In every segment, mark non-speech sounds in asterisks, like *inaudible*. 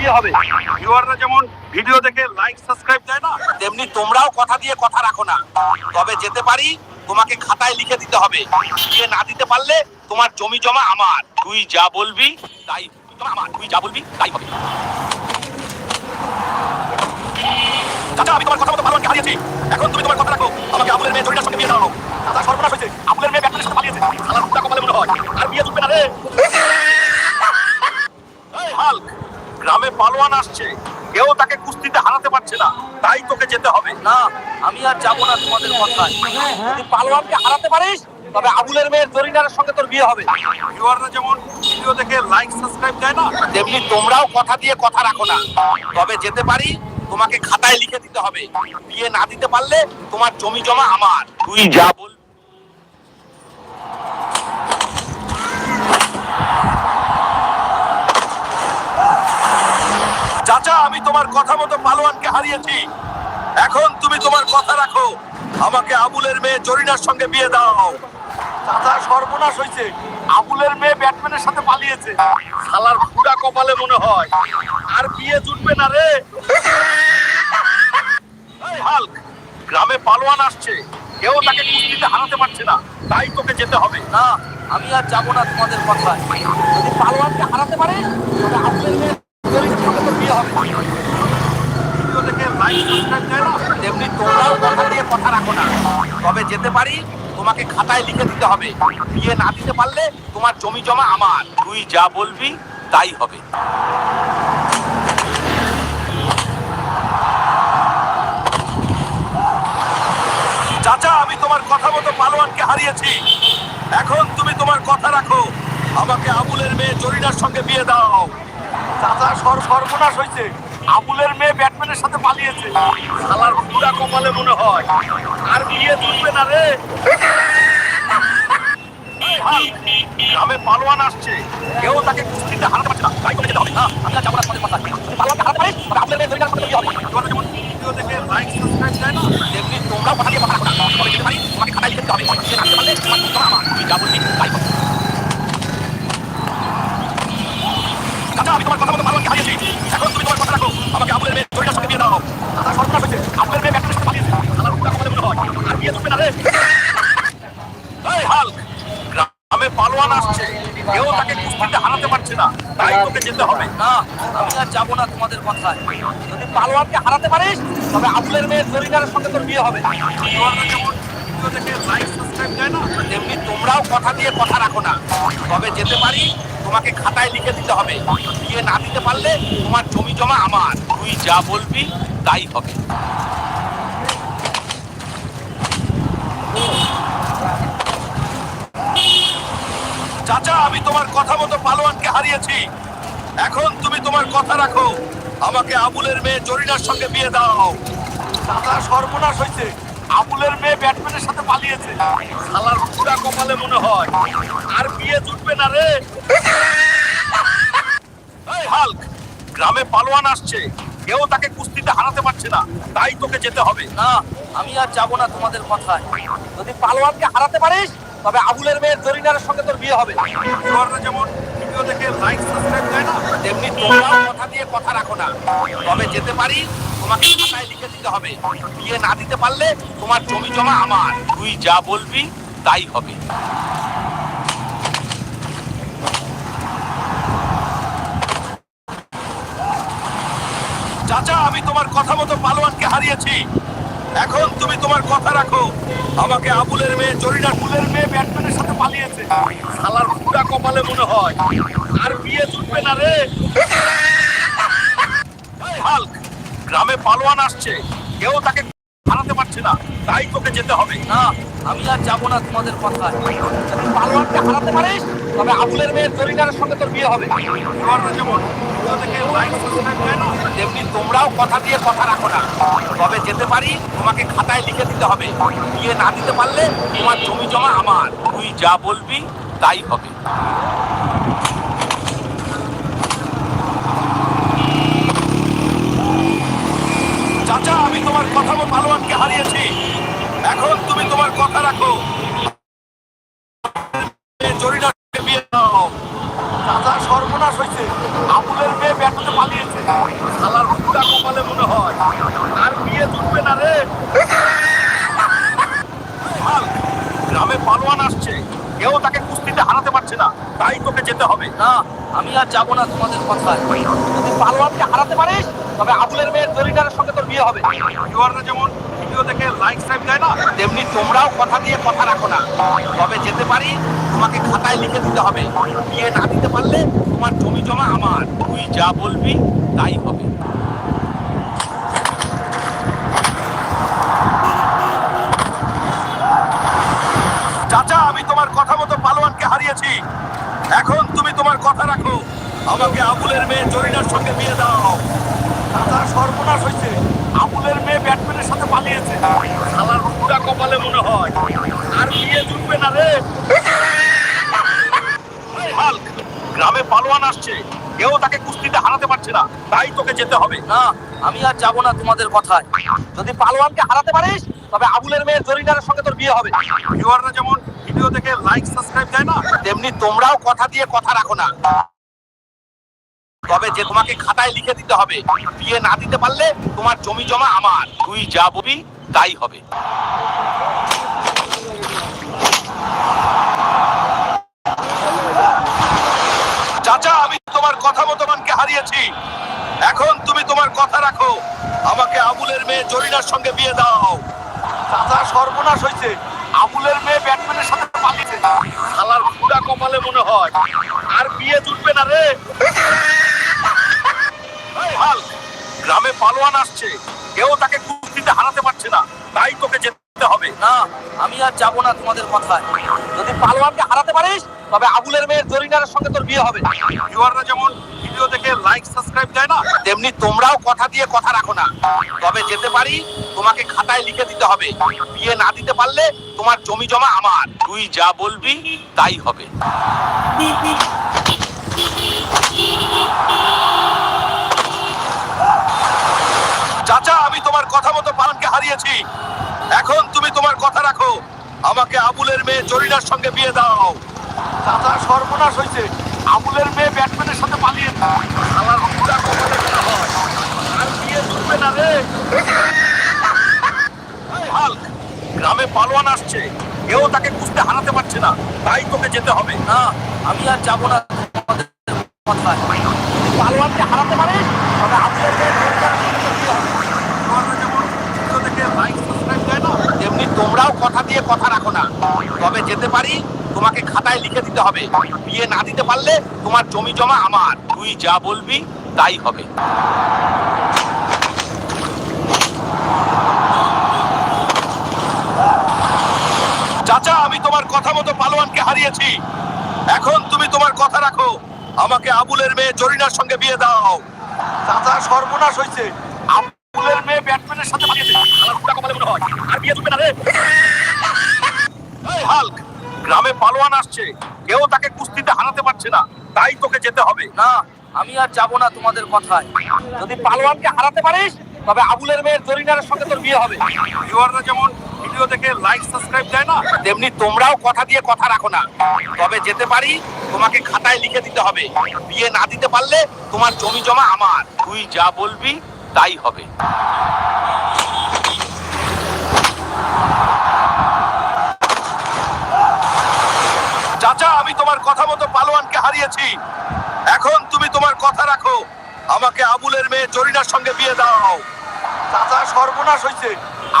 বিয়ে হবে। ভিউয়াররা যেমন ভিডিও দেখে লাইক সাবস্ক্রাইব দেয় না, তেমনি তোমরাও কথা দিয়ে কথা রাখো না। তবে যেতে পারি, তোমাকে খাতায় লিখে দিতে হবে। বিয়ে না দিতে পারলে তোমার জমি জমা আমার। তুই যা বলবি, তাই তোমার আমার। তুই যা বলবি, তাই হবে। আমি তোমার কথা মতো ভালোবানকে হারিয়েছি। এখন তুমি তোমার কথা রাখো। আমাকে আবুলের মেয়ে জরিনার সঙ্গে বিয়ে দাও চাচা, সর্বনাশ হয়েছে। আবুলের মেয়ে ব্যাপারের সাথে পালিয়েছে। হুক্কা কপালে মনে হয়। আর বিয়ে জুটবে না রে এই হাল্ক গ্রামে পালোয়ান আসছে। কেউ তাকে কুস্তিতে হারাতে পারছে না। তাই তোকে যেতে হবে। না আমি আর যাব না তোমাদের কথায়। যদি পালোয়ানকে হারাতে পারিস তবে আবুলের মেয়ের জরিনারের সঙ্গে তোর বিয়ে হবে। ভিউয়াররা যেমন ভিডিও দেখে লাইক সাবস্ক্রাইব দেয় না তেমনি তোমরাও কথা দিয়ে কথা রাখো না। তবে যেতে পারি তোমাকে খাতায় লিখে দিতে হবে। বিয়ে না দিতে পারলে তোমার জমি জমা আমার। তুই যা বল আমি তোমার কথা মতো পালোয়ানকে হারিয়েছি। এখন তুমি তোমার কথা রাখো। আমাকে আবুলের মেয়ে জরিনার সঙ্গে বিয়ে দাও। চাচা, সর্বনাশ হয়েছে আবুলের মেয়ে ব্যাটম্যানের সাথে পালিয়েছে। শালার খুড়া কপালে মনে হয়। আর বিয়ে জুটবে না রে। হাল্ক, গ্রামে পালোয়ান আসছে। কেউ তাকে কুস্তিতে হারাতে পারছে না। তাই তোকে যেতে হবে। না, আমি আর যাব না তোমাদের কথায়। যদি পালোয়ানকে হারাতে পারে তবে আবুলের মেয়ের তেমনি তোমরাও কথা কথা রাখো না। তবে যেতে পারি, তোমাকে খাতায় লিখে দিতে হবে। বিয়ে না দিতে পারলে তোমার জমি জমা আমার। তুই যা বলবি, তাই হবে। চাচা, আমি তোমার কথা মতো পালোয়ানকে হারিয়েছি। এখন তুমি তোমার কথা রাখো। আমাকে আবুলের মেয়ে জরিনার সঙ্গে বিয়ে দাও। চাচা সর সর্বনাশ হয়েছে। আবুলের মেয়ে ব্যাটম্যানের সাথে পালিয়েছে। শালার পুরা কপালে মনে হয়। আর বিয়ে জুটবে না রে। গ্রামে পালোয়ান আসছে। কেউ তাকে কুস্তিতে হারাতে পারছে না। তাই করে যেতে হবে। না, আমি যাব না কথায় যদি পালোয়ানকে হারাতে পারিস তবে আবুলের মেয়ে জরিনার সঙ্গে হবে। তোমরা যেতে পারি, তোমাকে খাতায় লিখে হবে। না পারলে তোমার আমার। তুই যা বলবি তাই হবে চাচা আমি তোমার কথা মতো পালোয়ানকে হারিয়েছি এখন তুমি তোমার কথা রাখো আমাকে আবুলের মেয়ে জরিনার সঙ্গে বিয়ে দাও চাচা সর্বনাশ হয়েছে আবুলের মেয়ে ব্যাটম্যানের সাথে পালিয়েছে শালার হুক্কা কপালে মনে হয় আর বিয়ে জুটবে না রে এই হাল্ক গ্রামে পালোয়ান আসছে কেউ তাকে কুস্তিতে হারাতে পারছে না তাই তোকে যেতে হবে না আমি আর যাব না তোমাদের কথায়। যদি পালোয়ানকে হারাতে পারিস, তবে আবুলের মেয়ের জরিনারের সঙ্গে তোর বিয়ে হবে। দেয় তেমনি তোমরাও কথা দিয়ে কথা রাখো না। তবে যেতে পারি, তোমাকে খাতায় লিখে দিতে হবে। বিয়ে না দিতে পারলে তোমার জমি জমা আমার। তুই যা বলবি, তাই হবে। চাচা, আমি তোমার কথা মতো পালোয়ানকে হারিয়েছি। এখন তুমি তোমার কথা রাখো। আমাকে আবুলের মেয়ে জরিনার সঙ্গে বিয়ে দাও চাচা সর্বনাশ হয়েছে। আবুলের মেয়ে ব্যাটম্যানের সাথে পালিয়েছে। শালার পুরা কপালে মনে হয়। আর বিয়ে জুটবে না রে। এই হাল্ক গ্রামে পালোয়ান আসছে। কেউ তাকে কুস্তিতে হারাতে পারছে না। তাই তোকে যেতে হবে। না আমি আর যাব না তোমাদের কথায়। যদি পালোয়ানকে হারাতে পারিস তবে আবুলের মেয়ের জরিনারের সঙ্গে তোর বিয়ে হবে। যেমন ভিডিও দেখে লাইক সাবস্ক্রাইব না, তেমনি তোমরাও কথা দিয়ে কথা রাখো না। তবে যেতে পারি, তোমাকে লিখে দিতে হবে। না দিতে পারলে তোমার জমি জমা আমার। তুই যা বলবি, তাই হবে। চাচা, আমি তোমার কথা মতো পালোয়ানকে হারিয়েছি। এখন তুমি তোমার কথা রাখো। আমাকে আবুলের মেয়ে, জরিনা ফুলের মেয়ে ব্যাটম্যানের সাথে পালিয়েছে। শালার পুরা কপালে মনে হয়। আর বিয়ে জুটবে না রে। হাল্ক, গ্রামে পালোয়ান আসছে। কেউ তাকে হারাতে পারছে না। তাই তোকে যেতে হবে। না আমি আর যাব না তোমাদের কথায় যদি পালোয়ানকে হারাতে পারিস তবে আবুলের মেয়ের জরিনারের সঙ্গে তোর বিয়ে হবে। যেমন তেমনি তোমরাও কথা দিয়ে কথা রাখো না। তবে যেতে পারি তোমাকে খাতায় লিখে দিতে হবে। বিয়ে না দিতে পারলে তোমার জমি জমা আমার। তুই যা বলবি তাই হবে। চাচা আমি তোমার কথা মতো পালোয়ানকে হারিয়েছি। এখন তুমি তোমার কথা রাখো। জরিনাকে বিয়ে দাও। সর্বনাশ হয়েছে। আবুলের মেয়ে ব্যাটাতে পালিয়েছে। শালার ফুটা কপালে মনে হয়। আর বিয়ে জুটবে না রে। গ্রামে পালোয়ান আসছে। কেউ তাকে কুস্তিতে হারাতে পারছে না। তাই তোকে যেতে হবে। না আমি আর যাব না তোমাদের কথায়। যদি পালোয়ানকে হারাতে পারিস তবে আবুলের মেয়ের জরিনারের সঙ্গে তোর বিয়ে হবে। যেমন ভিডিও দেখে লাইক সাইব দেয় না, তেমনি তোমরাও কথা দিয়ে কথা রাখো না। তবে যেতে পারি, তোমাকে খাতায় লিখে দিতে হবে। বিয়ে না দিতে পারলে তোমার জমি জমা আমার। তুই যা বলবি, তাই হবে। চাচা, আমি তোমার কথা মতো পালোয়ানকে হারিয়েছি। এখন তুমি তোমার কথা রাখো। আমাকে আবুলের মেয়ে জরিনার সঙ্গে বিয়ে দাও। চাচা, সর্বনাশ হয়েছে আবুলের মেয়ে ব্যাটম্যানের সাথে পালিয়েছে শালার পুরা কপালে মনে হয়। আর বিয়ে জুটবে না রে। হাল্ক, গ্রামে পালোয়ান আসছে। কেউ তাকে কুস্তিতে হারাতে পারছে না। তাই তোকে যেতে হবে। না আমি আর যাব না তোমাদের কথায়। যদি পালোয়ানকে হারাতে পারিস তবে আবুলের মেয়ের জরিনারের সঙ্গে তোর বিয়ে হবে। ভিউয়াররা যেমন ভিডিও দেখে লাইক সাবস্ক্রাইব দেয় না তেমনি তোমরাও কথা দিয়ে কথা রাখো না। তবে যে তোমাকে খাতায় লিখে দিতে হবে, বিয়ে না দিতে পারলে তোমার জমি জমা আমার। তুই যা বলবি, তাই হবে। চাচা, আমি তোমার কথা মতো মানকে হারিয়েছি। এখন তুমি তোমার কথা রাখো। আমাকে আবুলের মেয়ে জরিনার সঙ্গে বিয়ে দাও। চাচা, সর্বনাশ হয়েছে। আবুলের মেয়ে ব্যাটম্যানের সাথে পালিয়েছে। শালার পুরা কপালে মনে হয়। আর বিয়ে জুটবে না রে। পালোয়ান আসছে। কেউ তাকে কুস্তিতে হারাতে পারছে না। তাই তোকে যেতে হবে। না আমি আর যাব না তোমাদের কথায়। যদি পালোয়ানকে হারাতে পারিস তবে আবুলের মেয়ের জরিনারের সঙ্গে তোর বিয়ে হবে। ভিউয়াররা যেমন ভিডিও দেখে লাইক সাবস্ক্রাইব দেয় না তেমনি তোমরাও কথা দিয়ে কথা রাখো না। তবে যেতে পারি তোমাকে খাতায় লিখে দিতে হবে। বিয়ে না দিতে পারলে তোমার জমি জমা আমার। তুই যা বলবি তাই হবে। *laughs* চাচা আমি তোমার কথা মতো পালনকে হারিয়েছি। এখন তুমি তোমার কথা রাখো। আমাকে আবুলের মেয়ে জরিনার সঙ্গে বিয়ে দাও। চাচা সর্বনাশ হয়েছে। আবুলের মেয়ে ব্যাটম্যানের সাথে পালিয়ে শালার পুরা কপালে হয়। আর বিয়ে জুটবে না রে। হাল্ক, গ্রামে পালোয়ান আসছে। কেউ তাকে কুস্তে হারাতে পারছে না। তাই তোকে যেতে হবে। না আমি আর যাব না তোমাদের কথায় যদি পালোয়ানকে হারাতে পারিস তবে আবুলের মেয়ের জরিনারের সঙ্গে তোর বিয়ে হবে ভিডিওটা যেমন ভিডিও দেখে লাইক সাবস্ক্রাইব দেয় না তেমনি তোমরাও কথা দিয়ে কথা রাখো না তবে যেতে পারি, তোমাকে খাতায় লিখে দিতে হবে। বিয়ে না দিতে পারলে তোমার জমি জমা আমার। তুই যা বলবি, তাই হবে। চাচা, আমি তোমার কথা মতো পালোয়ানকে হারিয়েছি। এখন তুমি তোমার কথা রাখো। আমাকে আবুলের মেয়ে জরিনার সঙ্গে বিয়ে দাও। চাচা, সর্বনাশ হয়েছে আবুলের মেয়ে ব্যাটম্যানের সাথে শালার মনে হয়। আর বিয়ে না রে। গ্রামে পালোয়ান আসছে। কেউ তাকে কুস্তিতে হারাতে পারছে না। তাই তোকে যেতে হবে। না আমি আর যাব না তোমাদের কথায়। যদি পালোয়ানকে হারাতে পারিস তবে আবুলের মেয়ের জরিনারের সঙ্গে তোর বিয়ে হবে। ভিউয়াররা যেমন ভিডিও দেখে লাইক সাবস্ক্রাইব দেয় না তেমনি তোমরাও কথা দিয়ে কথা রাখো না। তবে যেতে পারি তোমাকে খাতায় লিখে দিতে হবে। বিয়ে না দিতে পারলে তোমার জমি জমা আমার। তুই যা বলবি তাই হবে। চাচা আমি তোমার কথা মতো পালোয়ানকে হারিয়েছি। এখন তুমি তোমার কথা রাখো। আমাকে আবুলের মেয়ে জরিনার সঙ্গে বিয়ে দাও। চাচা সর্বনাশ হয়েছে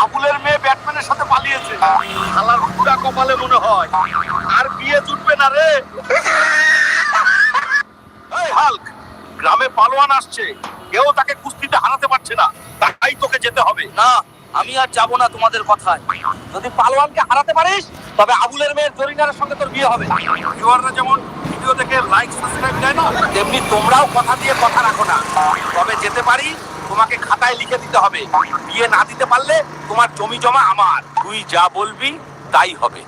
আবুলের মেয়ে ব্যাটম্যানের সাথে পালিয়েছে। শালার পুরা কপালে মনে হয়। আর বিয়ে জুটবে না রে। এই হাল্ক গ্রামে পালোয়ান আসছে। কেউ তাকে কুস্তিতে হারাতে পারছে না। তাই তোকে যেতে হবে। না আমি আর যাব না তোমাদের কথায়। যদি পালোয়ানকে হারাতে পারিস, তবে আবুলের মেয়ের জরিনারের সঙ্গে তোর বিয়ে হবে। যেমন ভিডিও দেখে লাইক সাবস্ক্রাইব দেয় না, তেমনি তোমরাও কথা দিয়ে কথা রাখো না। তবে যেতে পারি, তোমাকে খাতায় লিখে দিতে হবে। বিয়ে না দিতে পারলে তোমার জমি জমা আমার। তুই যা বলবি, তাই হবে।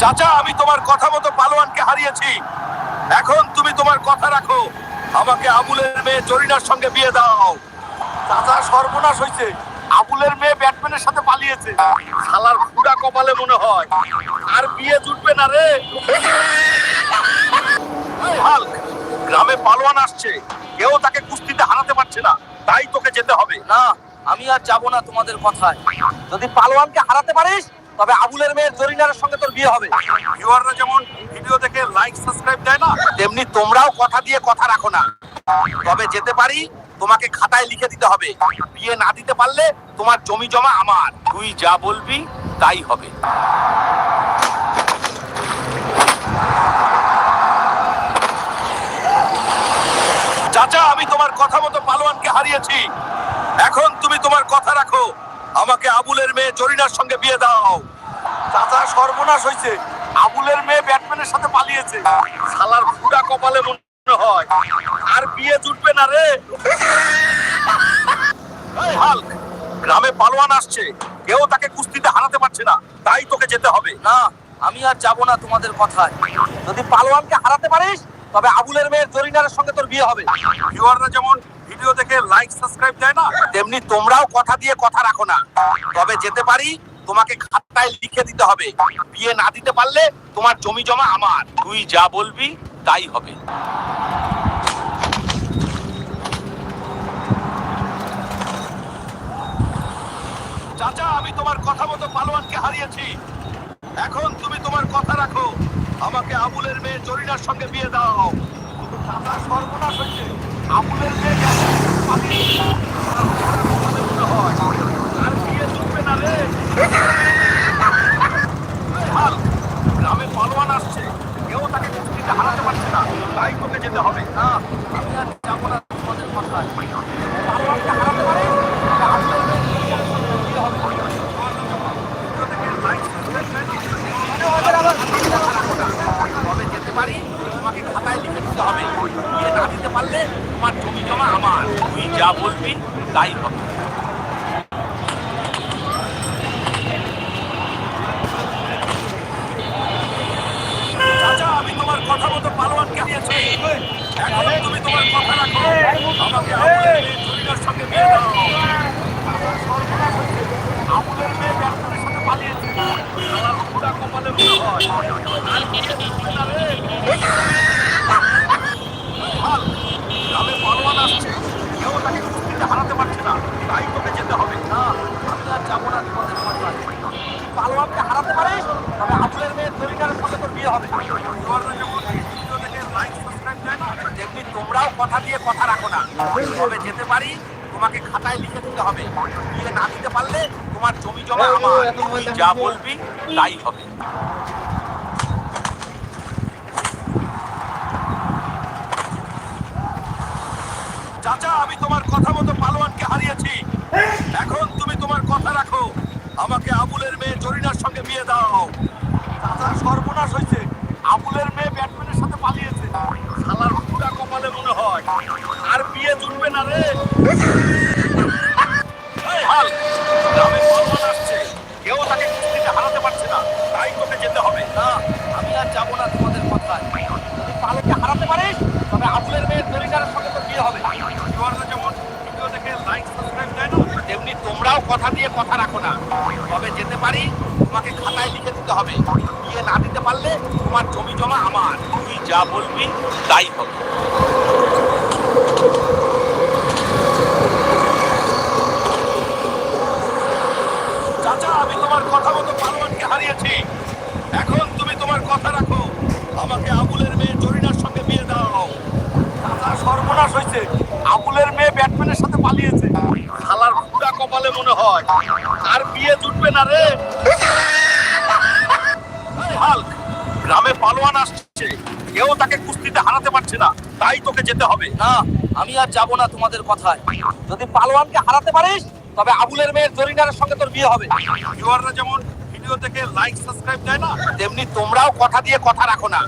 চাচা, আমি তোমার কথা মতো পালোয়ানকে হারিয়েছি। এখন তুমি তোমার কথা রাখো। আমাকে আবুলের মেয়ে জরিনার সঙ্গে বিয়ে দাও। চাচা সর্বনাশ হয়েছে আবুলের মেয়ে ব্যাটম্যানের সাথে পালিয়েছে। শালার ফুডা কপালে মনে হয়। আর বিয়ে জুটবে না রে। হাল্ক, গ্রামে পালোয়ান আসছে। কেউ তাকে কুস্তিতে হারাতে পারছে না। তাই তোকে যেতে হবে। না, আমি আর যাব না তোমাদের কথায়। যদি পালোয়ানকে হারাতে পারিস তবে আবুলের মেয়ের জরিনার সঙ্গে তোর বিয়ে হবে। ভিউয়াররা যেমন ভিডিও দেখে লাইক সাবস্ক্রাইব দেয় না তেমনি তোমরাও কথা দিয়ে কথা রাখো না। তবে যেতে পারি তোমাকে খাতায় লিখে দিতে হবে। বিয়ে না দিতে পারলে তোমার জমি জমা আমার। তুই যা বলবি তাই হবে। চাচা আমি তোমার কথা মতো পালোয়ানকে হারিয়েছি। এখন তুমি তোমার কথা রাখো। আমাকে আবুলের মেয়ে জরিনার সঙ্গে বিয়ে দাও। চাচা সর্বনাশ হয়েছে আবুলের মেয়ে ব্যাটম্যানের সাথে পালিয়েছে। শালার ফুডা কপালে মনে হয়। আর বিয়ে জুটবে না রে। হাল্ক গ্রামে পালোয়ান আসছে। কেউ তাকে কুস্তিতে হারাতে পারছে না। তাই তোকে যেতে হবে। না আমি আর যাব না তোমাদের কথায়। যদি পালোয়ানকে হারাতে পারিস তবে আবুলের মেয়ের জরিনারের সঙ্গে তোর বিয়ে হবে। ভিউয়াররা যেমন ভিডিও দেখে লাইক সাবস্ক্রাইব দেয় না, তেমনি তোমরাও কথা দিয়ে কথা রাখো না। তবে যেতে পারি, তোমাকে খাতায় লিখে দিতে হবে। বিয়ে না দিতে পারলে তোমার জমি জমা আমার। তুই যা বলবি, তাই হবে। চাচা, আমি তোমার কথা মতো পালোয়ানকে হারিয়েছি। এখন তুমি তোমার কথা রাখো। আমাকে আবুলের মেয়ে জরিনার সঙ্গে বিয়ে দাও। চাচা সর্বনাশ হয়েছে। হয়, আর বিয়ে জুটবে না রে এই হাল্ক, গ্রামে পালোয়ান আসছে কেউ তাকে কুস্তিতে হারাতে পারছে না তাই তোকে যেতে হবে না আমি আর যাব না তোমাদের কথায় পালোয়ানকে হারাতে পারিস তবে আবুলের মেয়ের জরিনারের সঙ্গে তোর বিয়ে হবে ভিডিও দেখে like, subscribe দেয় না? তবে যেতে পারি তোমাকে খাতায় লিখে দিতে হবে বিয়ে না দিতে পারলে তোমার জমি জমা আমার তুই যা বলবি তাই হবে চাচা আমি তোমার কথা মতো পালোয়ানকে হারিয়েছি এখন তুমি তোমার কথা রাখো আমাকে আবুলের মেয়ে জরিনার সঙ্গে বিয়ে দাও। আবুলের মেয়ে ব্যাটম্যানের সাথে পালিয়েছে শালার পুরা কপালে মনে হয় আর বিয়ে দিচ্ছে না রে। হাল, গ্রামে পালোয়ান আসছে কেউ তাকে কুস্তিতে হারাতে পারছে না তাই তোকে যেতে হবে না আমি আর যাব না তোমাদের কথায় পালোয়ানকে হারাতে পারিস তবে আবুলের মেয়ের জরিনারের সঙ্গে তোর বিয়ে হবে ভিউয়াররা যেমন ভিডিও দেখে লাইক সাবস্ক্রাইব দেয় না তেমনি তোমরাও কথা দিয়ে কথা রাখো যেতে পারি? তোমাকে খাতায় লিখে দিতে হবে। বিয়ে না দিতে পারলে তোমার জমি জমা আমার। তুই যা বলবি তাই হবে। চাচা আমি তোমার কথা মতো পালোয়ানকে হারিয়েছি। এখন তুমি তোমার কথা রাখো। আমাকে আবুলের মেয়ে জরিনার সঙ্গে বিয়ে দাও। চাচা সর্বনাশ হয়েছে। আবুলের মেয়ে ব্যাটম্যানের সাথে পালিয়েছে। শালার পুরা কপালে মনে হয়। জুটবে না রে। হাল, গ্রামে পালোয়ান আসছে। কেউ তাকে কুস্তিতে হারাতে পারছে না। তাই তোকে যেতে হবে। না আমি আর যাব না তোমাদের কথায় যদি পালোকে হারাতে পারিস তবে আবুলের মেয়ের জরিনারের সঙ্গে তোর বিয়ে হবে। ভিউয়াররা যেমন ভিডিও দেখে লাইক সাবস্ক্রাইব দেয় না তেমনি তোমরাও কথা দিয়ে কথা রাখো না। তবে যেতে পারি তোমাকে খাতায় লিখে দিতে হবে। বিয়ে না দিতে পারলে তোমার জমি জমা আমার। তুই যা বলবি তাই হবে চাচা আমি তোমার কথা মতো পালোয়ানকে হারিয়েছি। এখন তুমি তোমার কথা রাখো। আমাকে আবুলের মেয়ে জরিনার সঙ্গে বিয়ে দাও। চাচা সর্বনাশ হয়েছে। আবুলের মেয়ে ব্যাটম্যানের সাথে পালিয়েছে। শালার পুরা কপালে মনে হয়। আর বিয়ে জুটবে না রে। হাল্ক, গ্রামে পালোয়ান আসছে। কেউ তাকে কুস্তিতে হারাতে পারছে না। তাই তোকে যেতে হবে। না, আমি আর যাব না তোমাদের কথায়। যদি পালোয়ানকে হারাতে পারিস তবে আবুলের মেয়ের জরিনারের সঙ্গে তোর বিয়ে হবে। ভিউয়াররা যেমন ভিডিও দেখে লাইক সাবস্ক্রাইব দেয় না তেমনি তোমরাও কথা দিয়ে কথা রাখো না।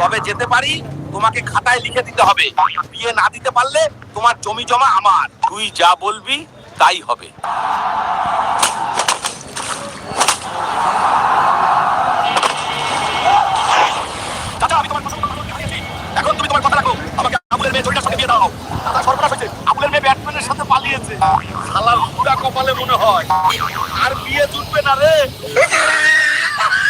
তবে যেতে পারি তোমাকে খাতায় লিখে দিতে হবে। বিয়ে না দিতে পারলে তোমার জমি জমা আমার। তুই যা বলবি তাই হবে। এখন তুমি তোমার কথা রাখো। আমাকে আবুলের মেয়ে জরিনার সঙ্গে বিয়ে দাও। চাচা সর্বনাশ পালিয়েছে শালার কপালে মনে হয়। আর বিয়ে জুটবে না রে।